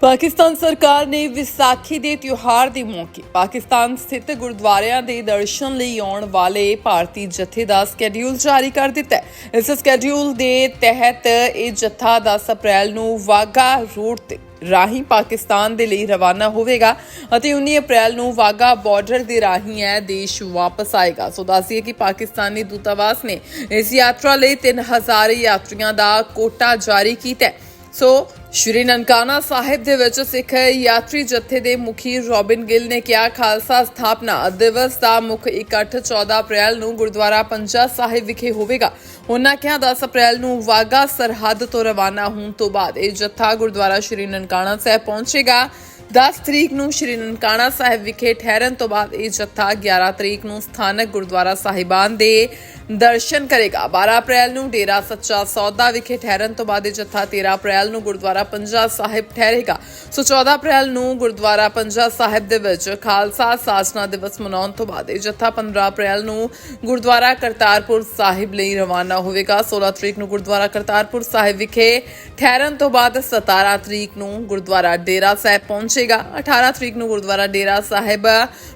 ਪਾਕਿਸਤਾਨ ਸਰਕਾਰ ਨੇ ਵਿਸਾਖੀ ਦੇ ਤਿਉਹਾਰ ਦੇ ਮੌਕੇ ਪਾਕਿਸਤਾਨ ਸਥਿਤ ਗੁਰਦੁਆਰਿਆਂ ਦੇ ਦਰਸ਼ਨ ਲਈ ਆਉਣ ਵਾਲੇ ਭਾਰਤੀ ਜਥੇ ਦਾ ਸਕੇਡਿਊਲ ਜਾਰੀ ਕਰ ਦਿੱਤਾ ਹੈ। ਇਸ ਸਕੇਡਿਊਲ ਦੇ ਤਹਿਤ ਇਹ ਜਥਾ 10 ਅਪ੍ਰੈਲ ਨੂੰ ਵਾਗਾ ਰੋਡ ਤੇ ਰਾਹੀਂ ਪਾਕਿਸਤਾਨ ਦੇ ਲਈ ਰਵਾਨਾ ਹੋਵੇਗਾ ਅਤੇ 19 ਅਪ੍ਰੈਲ ਨੂੰ ਵਾਗਾ ਬਾਰਡਰ ਦੇ ਰਾਹੀਂ ਇਹ ਦੇਸ਼ ਵਾਪਸ ਆਏਗਾ। ਸੋ ਦੱਸੀਏ ਕਿ ਪਾਕਿਸਤਾਨੀ ਦੂਤਾਵਾਸ ਨੇ ਇਸ ਯਾਤਰਾ ਲਈ 3000 ਯਾਤਰੀਆਂ ਦਾ ਕੋਟਾ ਜਾਰੀ ਕੀਤਾ ਹੈ। ਸੋ ਸ਼੍ਰੀ ਨਨਕਾਣਾ ਸਾਹਿਬ ਦੇ ਵਿੱਚ ਸਿੱਖ ਯਾਤਰੀ ਜਥੇ ਦੇ ਮੁਖੀ ਰੋਬਿਨ ਗਿੱਲ ਨੇ ਕਿਹਾ, ਖਾਲਸਾ ਸਥਾਪਨਾ ਦਿਵਸ ਦਾ ਮੁੱਖ ਇਕੱਠ 14 ਅਪ੍ਰੈਲ ਨੂੰ ਗੁਰਦੁਆਰਾ ਪੰਜਾ ਸਾਹਿਬ ਵਿਖੇ ਹੋਵੇਗਾ। ਉਹਨਾਂ ਕਿਹਾ 10 ਅਪ੍ਰੈਲ ਨੂੰ ਵਾਗਾ ਸਰਹੱਦ ਤੋਂ ਰਵਾਨਾ ਹੋਣ ਤੋਂ ਬਾਅਦ ਇਹ ਜਥਾ ਗੁਰਦੁਆਰਾ ਸ਼੍ਰੀ ਨਨਕਾਣਾ ਸਾਹਿਬ ਪਹੁੰਚੇਗਾ। 10 ਤਰੀਕ ਨੂੰ ਸ਼੍ਰੀ ਨਨਕਾਣਾ ਸਾਹਿਬ ਵਿਖੇ ਠਹਿਰਨ ਤੋਂ ਬਾਅਦ ਇਹ ਜਥਾ 11 ਤਰੀਕ ਨੂੰ ਸਥਾਨਕ ਗੁਰਦੁਆਰਾ ਸਾਹਿਬਾਨ ਦੇ ਦਰਸ਼ਨ ਕਰੇਗਾ। 12 ਅਪ੍ਰੈਲ ਨੂੰ ਡੇਰਾ ਸੱਚਾ ਸੌਦਾ ਵਿਖੇ ਠਹਿਰਨ ਤੋਂ ਬਾਅਦ ਇਹ ਜਥਾ 13 ਅਪ੍ਰੈਲ ਨੂੰ ਗੁਰਦੁਆਰਾ ਪੰਜਾ ਸਾਹਿਬ ਠਹਿਰੇਗਾ। ਸੋ 14 ਅਪ੍ਰੈਲ ਨੂੰ ਗੁਰਦੁਆਰਾ ਪੰਜਾ ਸਾਹਿਬ ਦੇ ਵਿੱਚ ਖਾਲਸਾ ਸਾਜਨਾ ਦਿਵਸ ਮਨਾਉਣ ਤੋਂ ਬਾਅਦ ਇਹ ਜਥਾ 15 ਅਪ੍ਰੈਲ ਨੂੰ ਗੁਰਦੁਆਰਾ ਕਰਤਾਰਪੁਰ ਸਾਹਿਬ ਲਈ ਰਵਾਨਾ ਹੋਵੇਗਾ। 16 ਤਰੀਕ ਨੂੰ ਗੁਰਦੁਆਰਾ ਕਰਤਾਰਪੁਰ ਸਾਹਿਬ ਵਿਖੇ ਠਹਿਰਨ ਤੋਂ ਬਾਅਦ 17 ਤਰੀਕ ਨੂੰ ਗੁਰਦੁਆਰਾ ਡੇਰਾ ਸਾਹਿਬ ਪਹੁੰਚੇ ਪਹੁੰਚੇਗਾ। 18 ਤਰੀਕ ਨੂੰ ਗੁਰਦੁਆਰਾ ਡੇਰਾ ਸਾਹਿਬ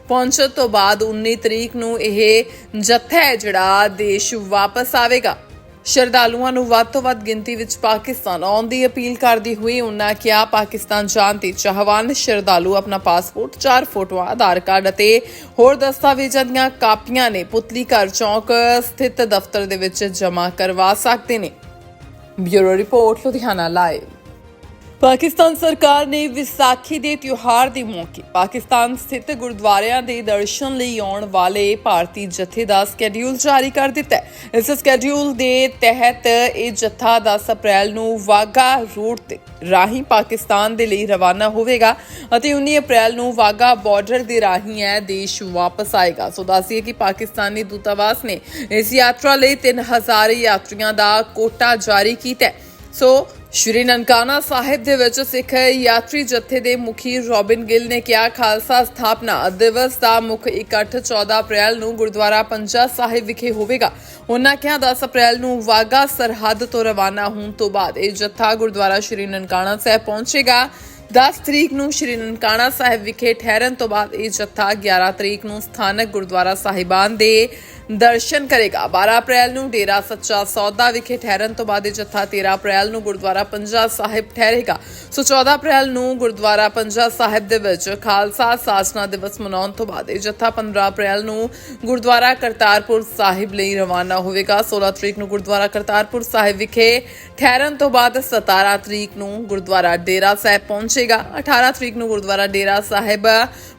ਪਹੁੰਚਣ ਤੋਂ ਬਾਅਦ 19 ਤਰੀਕ ਨੂੰ ਇਹ ਜਥਾ ਜਿਹੜਾ ਦੇਸ਼ ਵਾਪਸ ਆਵੇਗਾ। ਸ਼ਰਧਾਲੂਆਂ ਨੂੰ ਵੱਧ ਤੋਂ ਵੱਧ ਗਿਣਤੀ ਵਿੱਚ ਪਾਕਿਸਤਾਨ ਆਉਣ ਦੀ ਅਪੀਲ ਕਰਦੀ ਹੋਈ ਉਹਨਾਂ ਕਿਹਾ, ਪਾਕਿਸਤਾਨ ਜਾਣ ਦੇ ਚਾਹਵਾਨ ਸ਼ਰਧਾਲੂ ਆਪਣਾ ਪਾਸਪੋਰਟ, ਚਾਰ ਫੋਟੋਆਂ, ਆਧਾਰ ਕਾਰਡ ਅਤੇ ਹੋਰ ਦਸਤਾਵੇਜ਼ਾਂ ਦੀਆਂ ਕਾਪੀਆਂ ਨੇ ਪੁਤਲੀ ਘਰ ਚੌਕ ਸਥਿਤ ਦਫ਼ਤਰ ਦੇ ਵਿੱਚ ਜਮ੍ਹਾਂ ਕਰਵਾ ਸਕਦੇ ਨੇ। Bureau report, Ludhiana live. Pakistan ਸਰਕਾਰ ਨੇ ਵਿਸਾਖੀ ਦੇ ਤਿਉਹਾਰ ਦੇ ਮੌਕੇ ਪਾਕਿਸਤਾਨ ਸਥਿਤ ਗੁਰਦੁਆਰਿਆਂ ਦੇ ਦਰਸ਼ਨ ਲਈ ਆਉਣ ਵਾਲੇ ਭਾਰਤੀ ਜਥੇ ਦਾ ਸਕੇਡਿਊਲ ਜਾਰੀ ਕਰ ਦਿੱਤਾ ਹੈ। ਇਸ ਸਕੇਡਿਊਲ ਦੇ ਤਹਿਤ ਇਹ ਜਥਾ 10 ਅਪ੍ਰੈਲ ਨੂੰ ਵਾਗਾ ਰੂਟ ਤੇ ਰਾਹੀਂ ਪਾਕਿਸਤਾਨ ਦੇ ਲਈ ਰਵਾਨਾ ਹੋਵੇਗਾ ਅਤੇ 19 ਅਪ੍ਰੈਲ ਨੂੰ ਵਾਗਾ ਬਾਰਡਰ ਦੇ ਰਾਹੀਂ ਇਹ ਦੇਸ਼ ਵਾਪਸ ਆਏਗਾ। ਸੋ ਦੱਸੀਏ ਕਿ ਪਾਕਿਸਤਾਨੀ ਦੂਤਾਵਾਸ ਨੇ ਇਸ ਯਾਤਰਾ ਲਈ 3000 ਯਾਤਰੀਆਂ ਦਾ ਕੋਟਾ ਜਾਰੀ ਕੀਤਾ ਹੈ। ਸੋ ਸ਼੍ਰੀ ਨਨਕਾਣਾ ਸਾਹਿਬ ਦੇ ਵਿੱਚ ਸਿੱਖ ਯਾਤਰੀ ਜਥੇ ਦੇ ਮੁਖੀ ਰੋਬਿਨ ਗਿੱਲ ਨੇ ਕਿਹਾ, ਖਾਲਸਾ ਸਥਾਪਨਾ ਦਿਵਸ ਦਾ ਮੁੱਖ ਇਕੱਠ 14 ਅਪ੍ਰੈਲ ਨੂੰ ਗੁਰਦੁਆਰਾ ਪੰਜਾ ਸਾਹਿਬ ਵਿਖੇ ਹੋਵੇਗਾ। ਉਹਨਾਂ ਕਿਹਾ 10 ਅਪ੍ਰੈਲ ਨੂੰ ਵਾਗਾ ਸਰਹੱਦ ਤੋਂ ਰਵਾਨਾ ਹੋਣ ਤੋਂ ਬਾਅਦ ਇਹ ਜਥਾ ਗੁਰਦੁਆਰਾ ਸ਼੍ਰੀ ਨਨਕਾਣਾ ਸਾਹਿਬ ਪਹੁੰਚੇਗਾ। 10 ਤਰੀਕ ਨੂੰ ਸ਼੍ਰੀ ਨਨਕਾਣਾ ਸਾਹਿਬ ਵਿਖੇ ਠਹਿਰਨ ਤੋਂ ਬਾਅਦ ਇਹ ਜਥਾ 11 ਤਰੀਕ ਨੂੰ ਸਥਾਨਕ ਗੁਰਦੁਆਰਾ ਸਾਹਿਬਾਨ ਦੇ ਦਰਸ਼ਨ ਕਰੇਗਾ। 12 ਅਪ੍ਰੈਲ ਨੂੰ ਡੇਰਾ ਸੱਚਾ ਸੌਦਾ ਵਿਖੇ ਠਹਿਰਨ ਤੋਂ ਬਾਅਦ ਜਥਾ 13 ਅਪ੍ਰੈਲ ਨੂੰ ਗੁਰਦੁਆਰਾ ਪੰਜਾ ਸਾਹਿਬ ਠਹਿਰੇਗਾ। ਸੋ 14 ਅਪ੍ਰੈਲ ਨੂੰ ਗੁਰਦੁਆਰਾ ਪੰਜਾ ਸਾਹਿਬ ਦੇ ਵਿੱਚ ਖਾਲਸਾ ਸਾਜਨਾ ਦਿਵਸ ਮਨਾਉਣ ਤੋਂ ਬਾਅਦ ਜਥਾ 15 ਅਪ੍ਰੈਲ ਨੂੰ ਗੁਰਦੁਆਰਾ ਕਰਤਾਰਪੁਰ ਸਾਹਿਬ ਲਈ ਰਵਾਨਾ ਹੋਵੇਗਾ। 16 ਤਰੀਕ ਨੂੰ ਗੁਰਦੁਆਰਾ ਕਰਤਾਰਪੁਰ ਸਾਹਿਬ ਵਿਖੇ ਠਹਿਰਨ ਤੋਂ ਬਾਅਦ 17 ਤਰੀਕ ਨੂੰ ਗੁਰਦੁਆਰਾ ਡੇਰਾ ਸਾਹਿਬ ਪਹੁੰਚੇਗਾ। 18 ਤਰੀਕ ਨੂੰ ਗੁਰਦੁਆਰਾ ਡੇਰਾ ਸਾਹਿਬ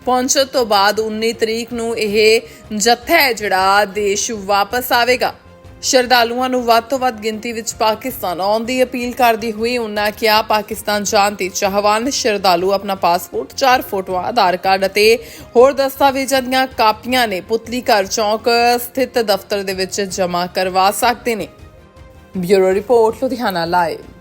ਪਹੁੰਚਣ ਤੋਂ ਬਾਅਦ 19 ਤਰੀਕ ਨੂੰ ਇਹ ਜਥਾ ਹੈ ਜਿਹੜਾ ਦੇਸ਼ ਵਾਪਸ ਆਵੇਗਾ। ਸ਼ਰਧਾਲੂਆਂ ਨੂੰ ਵੱਧ ਤੋਂ ਵੱਧ ਗਿਣਤੀ ਵਿੱਚ ਪਾਕਿਸਤਾਨ ਆਉਣ ਦੀ ਅਪੀਲ ਕਰਦੀ ਹੋਈ ਉਹਨਾਂ ਕਿਹਾ, ਪਾਕਿਸਤਾਨ ਜਾਣ ਤੇ ਚਾਹਵਾਨ ਸ਼ਰਧਾਲੂ ਆਪਣਾ ਪਾਸਪੋਰਟ, ਚਾਰ ਫੋਟੋਆਂ, ਆਧਾਰ ਕਾਰਡ ਅਤੇ ਹੋਰ ਦਸਤਾਵੇਜ਼ਾਂ ਦੀਆਂ ਕਾਪੀਆਂ ਨੇ ਪੁਤਲੀ ਘਰ ਚੌਕ ਸਥਿਤ ਦਫ਼ਤਰ ਦੇ ਵਿੱਚ ਜਮ੍ਹਾਂ ਕਰਵਾ ਸਕਦੇ ਨੇ। Bureau report, Ludhiana live.